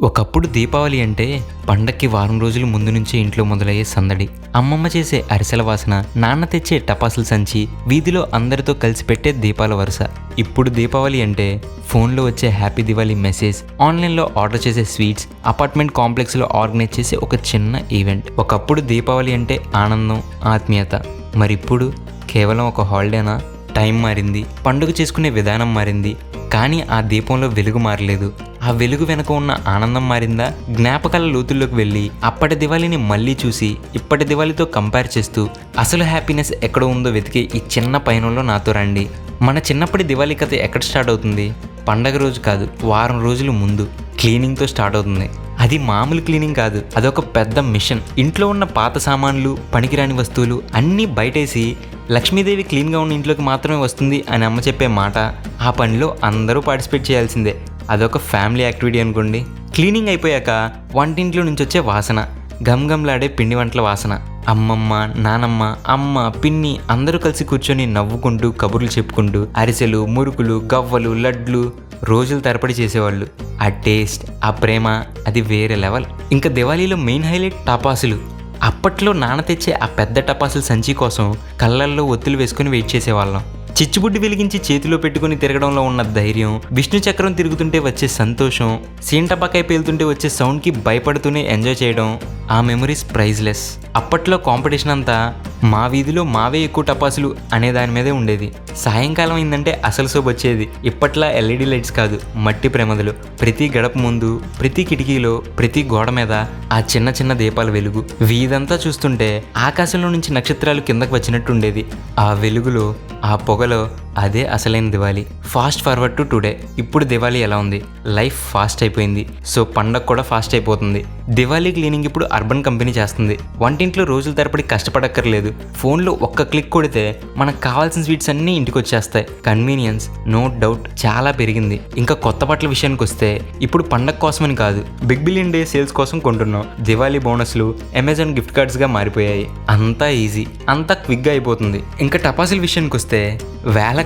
ఒకప్పుడు దీపావళి అంటే పండక్కి వారం రోజుల ముందు నుంచే ఇంట్లో మొదలయ్యే సందడి. అమ్మమ్మ చేసే అరిసెల వాసన నాన్న తెచ్చే టపాసుల సంచి వీధిలో అందరితో కలిసి పెట్టే దీపాల వరుస. ఇప్పుడు దీపావళి అంటే ఫోన్లో వచ్చే హ్యాపీ దివాళీ మెసేజ్ ఆన్లైన్లో ఆర్డర్ చేసే స్వీట్స్ అపార్ట్మెంట్ కాంప్లెక్స్లో ఆర్గనైజ్ చేసే ఒక చిన్న ఈవెంట్. ఒకప్పుడు దీపావళి అంటే ఆనందం ఆత్మీయత. మరి ఇప్పుడు కేవలం ఒక హాలిడేనా? టైం మారింది పండుగ చేసుకునే విధానం మారింది కానీ ఆ దీపంలో వెలుగు మారలేదు. ఆ వెలుగు వెనుక ఉన్న ఆనందం మారిందా? జ్ఞాపకాల లోతుల్లోకి వెళ్ళి అప్పటి దివాళీని మళ్ళీ చూసి ఇప్పటి దివాళీతో కంపేర్ చేస్తూ అసలు హ్యాపీనెస్ ఎక్కడ ఉందో వెతికి ఈ చిన్న పయనంలో నాతో రండి. మన చిన్నప్పటి దివాళీ కథ ఎక్కడ స్టార్ట్ అవుతుంది? పండగ రోజు కాదు వారం రోజులు ముందు క్లీనింగ్తో స్టార్ట్ అవుతుంది. అది మామూలు క్లీనింగ్ కాదు అదొక పెద్ద మిషన్ ఇంట్లో ఉన్న పాత సామాన్లు పనికిరాని వస్తువులు అన్నీ బయటేసి లక్ష్మీదేవి క్లీన్గా ఉన్న ఇంట్లోకి మాత్రమే వస్తుంది అని అమ్మ చెప్పే మాట ఆ పనిలో అందరూ పార్టిసిపేట్ చేయాల్సిందే. అదొక ఫ్యామిలీ యాక్టివిటీ అనుకోండి. క్లీనింగ్ అయిపోయాక వంటింట్లో నుంచి వచ్చే వాసన గమ్గమ్లాడే పిండి వంటల వాసన. అమ్మమ్మ నానమ్మ అమ్మ పిన్ని అందరూ కలిసి కూర్చొని నవ్వుకుంటూ కబుర్లు చెప్పుకుంటూ అరిసెలు మురుకులు గవ్వలు లడ్లు రోజులు తరపడి చేసేవాళ్ళు. ఆ టేస్ట్ ఆ ప్రేమ అది వేరే లెవెల్. ఇంకా దివాళీలో మెయిన్ హైలైట్ టపాసులు. అప్పట్లో నాన్న తెచ్చే ఆ పెద్ద టపాసుల సంచి కోసం కళ్ళల్లో ఒత్తులు వేసుకుని వెయిట్ చేసేవాళ్ళం. చిచ్చుబుడ్డి వెలిగించి చేతిలో పెట్టుకుని తిరగడంలో ఉన్న ధైర్యం విష్ణు చక్రం తిరుగుతుంటే వచ్చే సంతోషం సీంటపాకాయ పేలుతుంటే వచ్చే సౌండ్కి భయపడుతూనే ఎంజాయ్ చేయడం ఆ మెమరీస్ ప్రైజ్లెస్ అప్పట్లో కాంపిటీషన్ అంతా మా వీధిలో మావే ఎక్కువ టపాసులు అనే దాని మీదే ఉండేది. సాయంకాలం అయిందంటే అసలు సోపు వచ్చేది. ఇప్పట్లా ఎల్ఈడి లైట్స్ కాదు మట్టి ప్రమదలు. ప్రతి గడప ముందు ప్రతి కిటికీలో ప్రతి గోడ మీద ఆ చిన్న చిన్న దీపాల వెలుగు. వీధంతా చూస్తుంటే ఆకాశంలో నుంచి నక్షత్రాలు కిందకు వచ్చినట్టుండేది. ఆ వెలుగులో ఆ పొగ பலோ అదే అసలైన Diwali. Fast forward to today ఇప్పుడు దివాళీ ఎలా ఉంది? లైఫ్ ఫాస్ట్ అయిపోయింది. సో పండగ కూడా ఫాస్ట్ అయిపోతుంది. దివాళీ క్లీనింగ్ ఇప్పుడు అర్బన్ కంపెనీ చేస్తుంది. వంటింట్లో రోజుల తరబడి కష్టపడక్కర్లేదు. ఫోన్లో ఒక్క క్లిక్ కొడితే మనకు కావాల్సిన స్వీట్స్ అన్నీ ఇంటికి వచ్చేస్తాయి. కన్వీనియన్స్ నో డౌట్ చాలా పెరిగింది. ఇంకా కొత్త బట్టల విషయానికి వస్తే ఇప్పుడు పండగ కోసమని కాదు. బిగ్ బిలియన్ డే సేల్స్ కోసం కొంటున్నాం. దివాళీ బోనస్లు అమెజాన్ గిఫ్ట్ కార్డ్స్గా మారిపోయాయి. అంతా ఈజీ అంతా క్విక్గా అయిపోతుంది. ఇంకా టపాసుల విషయానికి వస్తే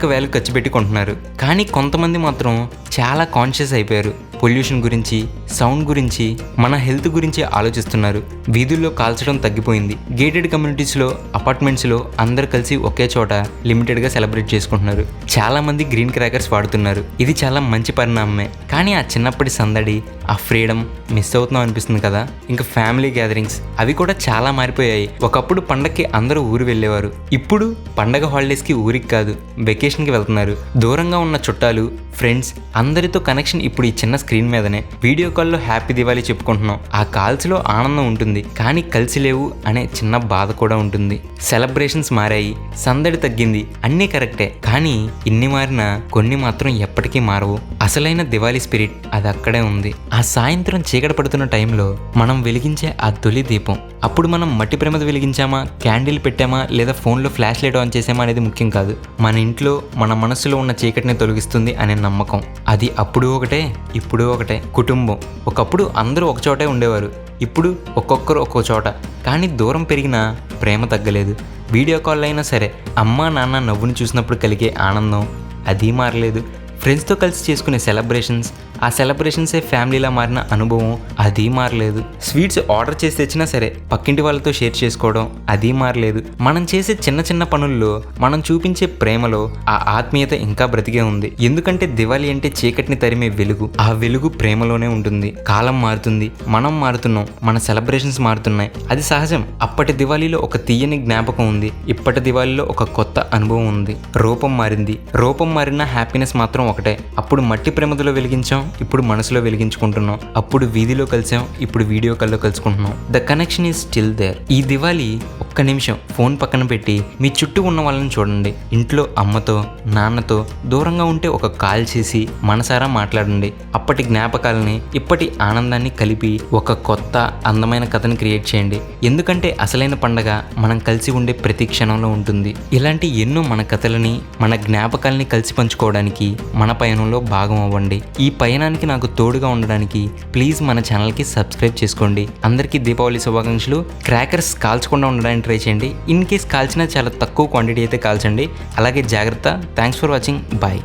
వేలకు వేలు ఖర్చు పెట్టి కొంటున్నారు. కానీ కొంతమంది మాత్రం చాలా కాన్షియస్ అయిపోయారు. పొల్యూషన్ గురించి సౌండ్ గురించి మన హెల్త్ గురించి ఆలోచిస్తున్నారు. వీధుల్లో కాల్చడం తగ్గిపోయింది. గేటెడ్ కమ్యూనిటీస్లో అపార్ట్మెంట్స్లో అందరు కలిసి ఒకే చోట లిమిటెడ్గా సెలబ్రేట్ చేసుకుంటున్నారు. చాలా మంది గ్రీన్ క్రాకర్స్ వాడుతున్నారు. ఇది చాలా మంచి పరిణామమే. కానీ ఆ చిన్నప్పటి సందడి ఆ ఫ్రీడమ్ మిస్ అవుతున్నాం అనిపిస్తుంది కదా? ఇంకా ఫ్యామిలీ గ్యాదరింగ్స్ అవి కూడా చాలా మారిపోయాయి. ఒకప్పుడు పండగకి అందరూ ఊరు వెళ్ళేవారు. ఇప్పుడు పండగ హాలిడేస్కి ఊరికి కాదు వెకేషన్కి వెళ్తున్నారు. దూరంగా ఉన్న చుట్టాలు ఫ్రెండ్స్ అందరితో కనెక్షన్ ఇప్పుడు ఈ చిన్న స్క్రీన్ మీదనే వీడియో కాల్లో హ్యాపీ దివాళీ చెప్పుకుంటున్నాం. ఆ కాల్స్లో ఆనందం ఉంటుంది. కానీ కలిసి లేవు అనే చిన్న బాధ కూడా ఉంటుంది. సెలబ్రేషన్స్ మారాయి. సందడి తగ్గింది. అన్నీ కరెక్టే. కానీ ఇన్ని మారినా కొన్ని మాత్రం ఎప్పటికీ మారవు. అసలైన దివాళీ స్పిరిట్ అది అక్కడే ఉంది. ఆ సాయంత్రం చీకట పడుతున్న టైంలో మనం వెలిగించే ఆ తొలి దీపం. అప్పుడు మనం మట్టి ప్రమద వెలిగించామా? క్యాండిల్ పెట్టామా? లేదా ఫోన్లో ఫ్లాష్ లైట్ ఆన్ చేసామా అనేది ముఖ్యం కాదు. మన ఇంట్లో మన మనసులో ఉన్న చీకటిని తొలగిస్తుంది అనే నమ్మకం. అది అప్పుడు ఒకటే ఇప్పుడు ఒకటే. కుటుంబం. ఒకప్పుడు అందరూ ఒక చోటే ఉండేవారు. ఇప్పుడు ఒక్కొక్కరు ఒక్కో చోట. కానీ దూరం పెరిగినా ప్రేమ తగ్గలేదు. వీడియో కాల్ అయినా సరే అమ్మా నాన్న నవ్వుని చూసినప్పుడు కలిగే ఆనందం అది మారలేదు. ఫ్రెండ్స్తో కలిసి చేసుకునే సెలబ్రేషన్స్ ఆ సెలబ్రేషన్సే ఫ్యామిలీలా మారిన అనుభవం అది మారలేదు. స్వీట్స్ ఆర్డర్ చేసి తెచ్చినా సరే పక్కింటి వాళ్ళతో షేర్ చేసుకోవడం అది మారలేదు. మనం చేసే చిన్న చిన్న పనుల్లో మనం చూపించే ప్రేమలో ఆ ఆత్మీయత ఇంకా బ్రతికే ఉంది. ఎందుకంటే దివాళి అంటే చీకటిని తరిమే వెలుగు. ఆ వెలుగు ప్రేమలోనే ఉంటుంది. కాలం మారుతుంది. మనం మారుతున్నాం. మన సెలబ్రేషన్స్ మారుతున్నాయి. అది సహజం. అప్పటి దివాళీలో ఒక తీయని జ్ఞాపకం ఉంది. ఇప్పటి దివాళీలో ఒక కొత్త అనుభవం ఉంది. రూపం మారింది. రూపం మారిన హ్యాపీనెస్ మాత్రం ఒకటే. అప్పుడు మట్టి ప్రేమతో వెలిగించాం. ఇప్పుడు మనసులో వెలిగించుకుంటున్నాం. అప్పుడు వీధిలో కలిసాం ఇప్పుడు వీడియో కాల్లో కలుసుకుంటున్నాం. The connection is still there ఈ దివాళీ ఒక్క నిమిషం ఫోన్ పక్కన పెట్టి మీ చుట్టూ ఉన్న వాళ్ళని చూడండి. ఇంట్లో అమ్మతో నాన్నతో దూరంగా ఉంటే ఒక కాల్ చేసి మనసారా మాట్లాడండి. అప్పటి జ్ఞాపకాలని ఇప్పటి ఆనందాన్ని కలిపి ఒక కొత్త అందమైన కథని క్రియేట్ చేయండి. ఎందుకంటే అసలైన పండగ మనం కలిసి ఉండే ప్రతి క్షణంలో ఉంటుంది. ఇలాంటి ఎన్నో మన కథలని మన జ్ఞాపకాలని కలిసి పంచుకోవడానికి మన పయనంలో భాగం అవ్వండి. ఈ పయనానికి నాకు తోడుగా ఉండడానికి ప్లీజ్ మన ఛానల్కి సబ్స్క్రైబ్ చేసుకోండి. అందరికీ దీపావళి శుభాకాంక్షలు. క్రాకర్స్ కాల్చకుండా ఉండడానికి ట్రై చేయండి. ఇన్ కేస్ కాల్చినా చాలా తక్కువ క్వాంటిటీ అయితే కాల్చండి. అలాగే జాగ్రత్త. Thanks for watching bye